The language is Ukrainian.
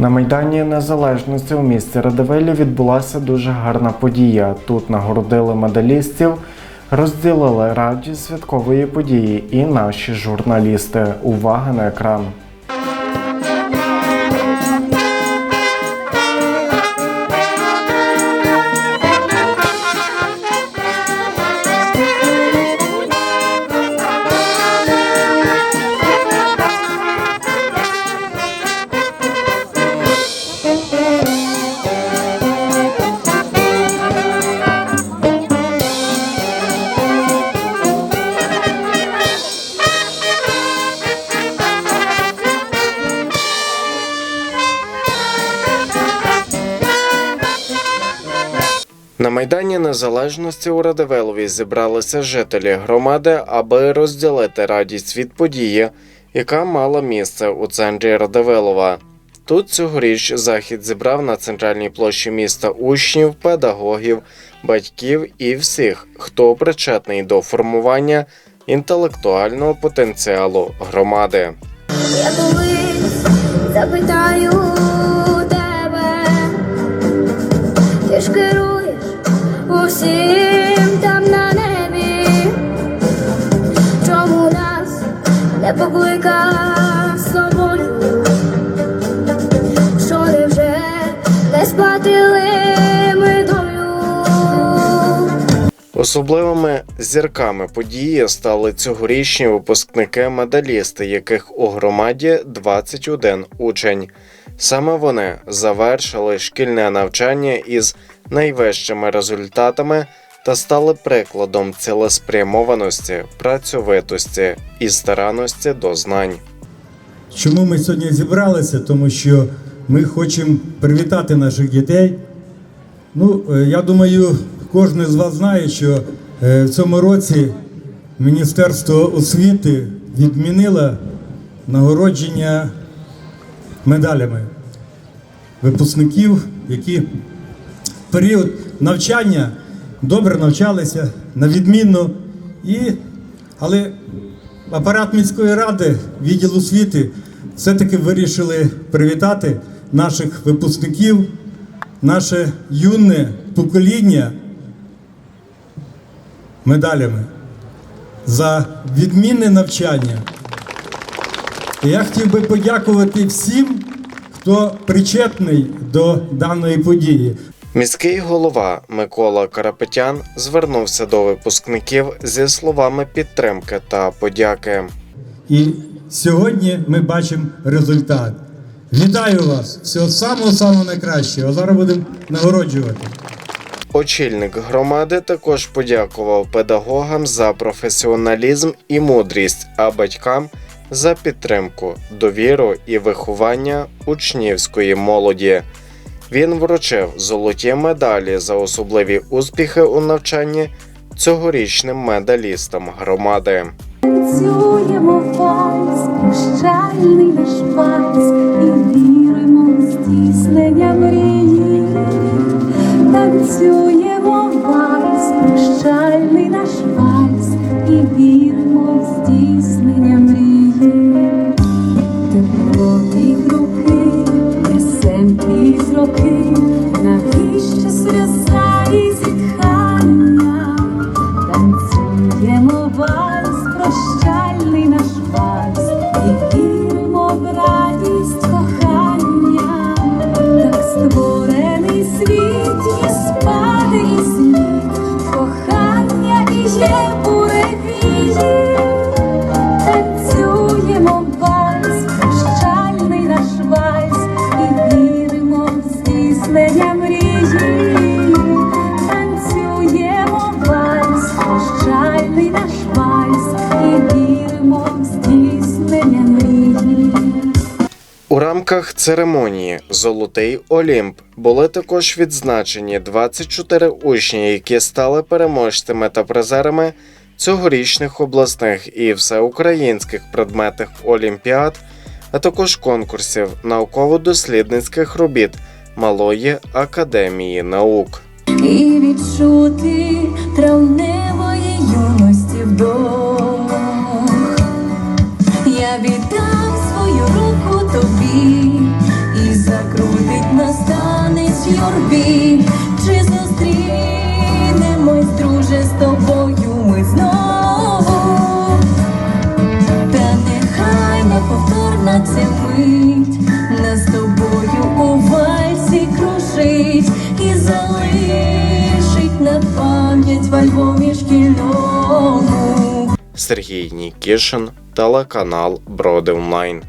На Майдані Незалежності у місті Радивилі відбулася дуже гарна подія. Тут нагородили медалістів, розділили радість святкової події і наші журналісти. Увага на екран. Майдані Незалежності у Радивилові зібралися жителі громади, аби розділити радість від події, яка мала місце у центрі Радивилова. Тут цьогоріч захід зібрав на центральній площі міста учнів, педагогів, батьків і всіх, хто причетний до формування інтелектуального потенціалу громади. Я колись запитаю тебе, ти ж усім там на небі, чому нас не покликав з собою, що не вже не сплатили ми долю. Особливими зірками події стали цьогорічні випускники медалісти, яких у громаді 21 учень. Саме вони завершили шкільне навчання із найвищими результатами та стали прикладом цілеспрямованості, працьовитості і старанності до знань. Чому ми сьогодні зібралися? Тому що ми хочемо привітати наших дітей. Ну, е, я думаю, кожен з вас знає, що е, в цьому році Міністерство освіти відмінило нагородження медалями випускників, які в період навчання добре навчалися на відмінно. І, але апарат міської ради, відділ освіти, все-таки вирішили привітати наших випускників, наше юне покоління медалями за відмінне навчання. І я хотів би подякувати всім, хто причетний до даної події. Міський голова Микола Карапетян звернувся до випускників зі словами підтримки та подяки. І сьогодні ми бачимо результат. Вітаю вас! Всього самого самого найкращого. А зараз будемо нагороджувати. Очільник громади також подякував педагогам за професіоналізм і мудрість, а батькам за підтримку, довіру і виховання учнівської молоді. Він вручив золоті медалі за особливі успіхи у навчанні цьогорічним медалістам громади. Танцюємо вальс, прощальний наш вальс і віримо в здійснення мрії. Танцюємо вальс, прощальний наш вальс і віримо навіщо сльоза і зітхання? Танцюємо вальс, прощальний наш вальс, і віримо кохання, так створений світ, і зліт, кохання і є У рамках церемонії Золотий Олімп були також відзначені 24 учні, які стали переможцями та призерами цьогорічних обласних і всеукраїнських предметних олімпіад, а також конкурсів науково-дослідницьких робіт Малої академії наук. і відчути травневої юності і закрутить нас танець юрбі, чи зустрінемось, друже, з тобою ми знову, та нехай на повторна ця мить нас з тобою у вальсі кружить і залишить на пам'ять в альбомі шкільному. Сергій Нікішин, телеканал Броди онлайн.